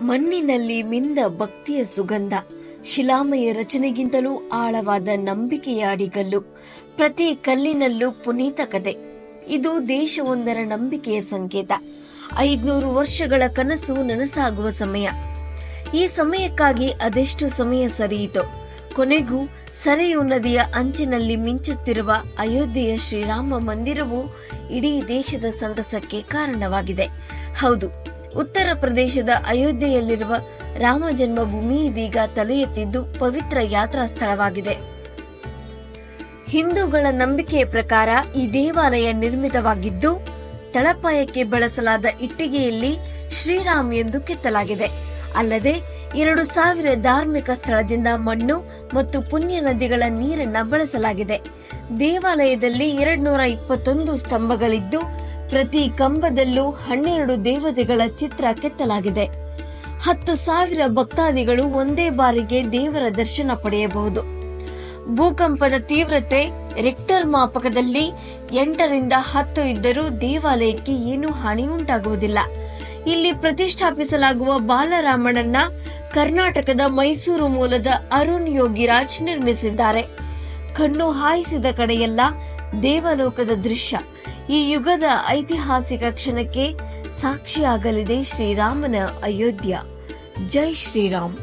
ಮಣ್ಣಿನಲ್ಲಿ ಮಿಂದ ಭಕ್ತಿಯ ಸುಗಂಧ. ಶಿಲಾಮಯ ರಚನೆಗಿಂತಲೂ ಆಳವಾದ ನಂಬಿಕೆಯ ಅಡಿಗಲ್ಲು. ಪ್ರತಿ ಕಲ್ಲಿನಲ್ಲೂ ಪುನೀತ ಕತೆ. ಇದು ದೇಶವೊಂದರ ನಂಬಿಕೆಯ ಸಂಕೇತ. ಐದ್ನೂರು ವರ್ಷಗಳ ಕನಸು ನನಸಾಗುವ ಸಮಯ. ಈ ಸಮಯಕ್ಕಾಗಿ ಅದೆಷ್ಟು ಸಮಯ ಸರಿಯಿತು. ಕೊನೆಗೂ ಸರೆಯು ನದಿಯ ಅಂಚಿನಲ್ಲಿ ಮಿಂಚುತ್ತಿರುವ ಅಯೋಧ್ಯೆಯ ಶ್ರೀರಾಮ ಮಂದಿರವು ಇಡೀ ದೇಶದ ಸಂತಸಕ್ಕೆ ಕಾರಣವಾಗಿದೆ. ಹೌದು. ಉತ್ತರ ಪ್ರದೇಶದ ಅಯೋಧ್ಯೆಯಲ್ಲಿರುವ ರಾಮ ಜನ್ಮಭೂಮಿ ಇದೀಗ ತಲೆ ಎತ್ತಿದ್ದು ಪವಿತ್ರ ಯಾತ್ರಾ ಸ್ಥಳವಾಗಿದೆ. ಹಿಂದೂಗಳ ನಂಬಿಕೆಯ ಪ್ರಕಾರ ಈ ದೇವಾಲಯ ನಿರ್ಮಿತವಾಗಿದ್ದು, ತಳಪಾಯಕ್ಕೆ ಬಳಸಲಾದ ಇಟ್ಟಿಗೆಯಲ್ಲಿ ಶ್ರೀರಾಮ್ ಎಂದು ಕೆತ್ತಲಾಗಿದೆ. ಅಲ್ಲದೆ, ಎರಡು ಸಾವಿರ ಧಾರ್ಮಿಕ ಸ್ಥಳದಿಂದ ಮಣ್ಣು ಮತ್ತು ಪುಣ್ಯ ನದಿಗಳ ನೀರನ್ನ ಬಳಸಲಾಗಿದೆ. ದೇವಾಲಯದಲ್ಲಿ ಎರಡ್ನೂರ ಇಪ್ಪತ್ತೊಂದು ಸ್ತಂಭಗಳಿದ್ದು ಪ್ರತಿ ಕಂಬದಲ್ಲೂ ಹನ್ನೆರಡು ದೇವತೆಗಳ ಚಿತ್ರ ಕೆತ್ತಲಾಗಿದೆ. ಹತ್ತು ಸಾವಿರ ಭಕ್ತಾದಿಗಳು ಒಂದೇ ಬಾರಿಗೆ ದೇವರ ದರ್ಶನ ಪಡೆಯಬಹುದು. ಭೂಕಂಪದ ತೀವ್ರತೆ ರೆಕ್ಟರ್ ಮಾಪಕದಲ್ಲಿ ಎಂಟರಿಂದ ಹತ್ತು ಇದ್ದರೂ ದೇವಾಲಯಕ್ಕೆ ಏನೂ ಹಾನಿ ಉಂಟಾಗುವುದಿಲ್ಲ ಇಲ್ಲಿ ಪ್ರತಿಷ್ಠಾಪಿಸಲಾಗುವ ಬಾಲರಾಮನನ್ನ ಕರ್ನಾಟಕದ ಮೈಸೂರು ಮೂಲದ ಅರುಣ್ ಯೋಗಿರಾಜ್ ನಿರ್ಮಿಸಿದ್ದಾರೆ. ಕಣ್ಣು ಹಾಯಿಸಿದ ಕಡೆಯೆಲ್ಲ ದೇವಲೋಕದ ದೃಶ್ಯ. ಈ ಯುಗದ ಐತಿಹಾಸಿಕ ಕ್ಷಣಕ್ಕೆ ಸಾಕ್ಷಿಯಾಗಲಿದೆ ಶ್ರೀರಾಮನ ಅಯೋಧ್ಯ. ಜೈ ಶ್ರೀರಾಮ್.